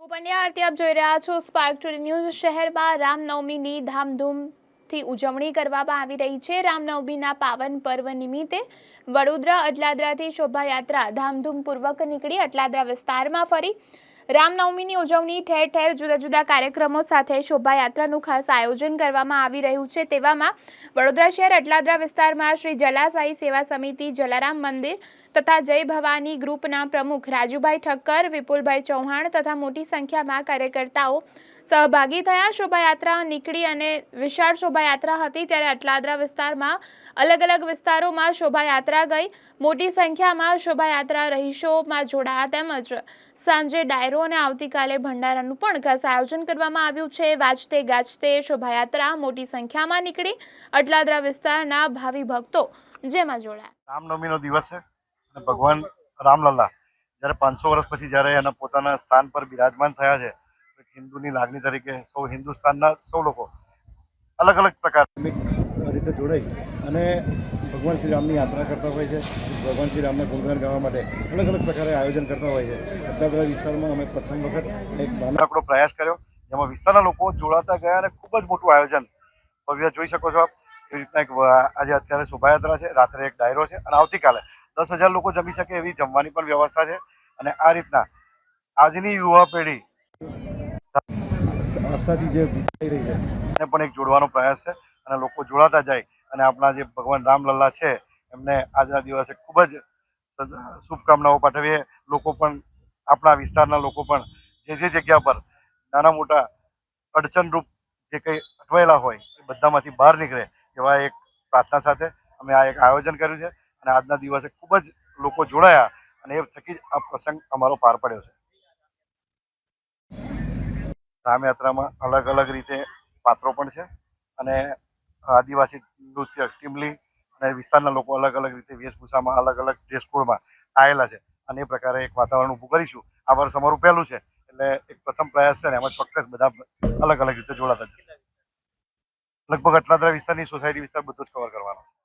હું પંડ્યા આરતી આપ જોઈ રહ્યા છો સ્પાર્ક ટુડે ન્યૂઝ શહેરમાં રામનવમીની ધામધૂમથી ઉજવણી કરવામાં આવી રહી છે. રામનવમીના પાવન પર્વ નિમિત્તે વડોદરા અટલાદરાથી શોભાયાત્રા ધામધૂમપૂર્વક નીકળી અટલાદરા વિસ્તારમાં ફરી રામનવમીની ઉજવણી. ઠેર ઠેર જુદા જુદા કાર્યક્રમો સાથે શોભાયાત્રાનું ખાસ આયોજન કરવામાં આવી રહ્યું છે. તેવામાં વડોદરા શહેર અટલાદરા વિસ્તારમાં શ્રી જલાસાઈ સેવા સમિતિ, જલારામ મંદિર તથા જય ભવાની ગ્રુપના પ્રમુખ રાજુભાઈ ઠક્કર, વિપુલભાઈ ચૌહાણ તથા મોટી સંખ્યામાં કાર્યકર્તાઓ સહભાગી થયા. શોભાયાત્રા નીકળી અને વિશાળ શોભાયાત્રા હતી ત્યારે અટલાદરા વિસ્તારમાં અલગ અલગ વિસ્તારોમાં શોભાયાત્રા ગઈ. મોટી સંખ્યામાં શોભાયાત્રા રહીશોમાં જોડાયા તેમજ સાંજે ડાયરો અને આવતીકાલે ભંડારાનું પણ ખાસ આયોજન કરવામાં આવ્યું છે. વાજતે ગાજતે શોભાયાત્રા મોટી સંખ્યામાં નીકળી. અટલાદરા વિસ્તારના ભાવિ ભક્તો જેમાં જોડાયા. રામનવમીનો દિવસ છે. ભગવાન રામલલ્લા જ્યારે પાંચસો વર્ષ પછી જ્યારે એના પોતાના સ્થાન પર બિરાજમાન થયા છે હિન્દુની લાગણી તરીકે સૌ હિન્દુસ્તાનના સૌ લોકો અલગ અલગ પ્રકાર રીતે જોડાઈ અને ભગવાન શ્રી રામની યાત્રા કરતા હોય છે, ભગવાન શ્રી રામને ગુણગાન ગાવા માટે અલગ અલગ પ્રકારે આયોજન કરતા હોય છે. અટલાદરા વિસ્તારમાં અમે પ્રથમ વખત એક નાનકડો પ્રયાસ કર્યો, જેમાં વિસ્તારના લોકો જોડાતા ગયા અને ખૂબ જ મોટું આયોજન ભવ્ય જોઈ શકો છો આપ. એવી રીતના એક આજે અત્યારે શોભાયાત્રા છે, રાત્રે એક ડાયરો છે અને આવતીકાલે દસ હજાર લોકો જમી શકે એવી જમવાની પણ વ્યવસ્થા છે અને આ રીતના આજની યુવા પેઢી આસ્થાથી જે વિચારી રહી છે. એને પણ એક જોડવાનો પ્રયાસ છે અને લોકો જોડાતા જાય અને આપણા જે ભગવાન રામલલ્લા છે એમને આજના દિવસે ખૂબ જ શુભકામનાઓ પાઠવીએ. લોકો પણ આપણા વિસ્તારના લોકો પણ જે જે જગ્યા પર નાના મોટા અડચણરૂપ જે કંઈ અટવાયેલા હોય એ બધામાંથી બહાર નીકળે એવા એક પ્રાર્થના સાથે અમે આ એક આયોજન કર્યું છે. અને આજના દિવસે ખૂબ જ લોકો જોડાયા અને એ થકી જ આ પ્રસંગ અમારો પાર પડ્યો છે. રામયાત્રામાં અલગ અલગ રીતે પાત્રો પણ છે અને આદિવાસી નૃત્ય ટીમલી અને વિસ્તારના લોકો અલગ અલગ રીતે વેશભૂષામાં અલગ અલગ ડ્રેસ કોડમાં આવેલા છે અને એ પ્રકારે એક વાતાવરણ ઊભું કરીશું. આ વર્ષ અમારું પહેલું છે એટલે એક પ્રથમ પ્રયાસ છે ને એમાં ચોક્કસ બધા અલગ અલગ રીતે જોડાતા જશે. લગભગ અટલાદરા વિસ્તારની સોસાયટી વિસ્તાર બધું જ કવર કરવાનો છે.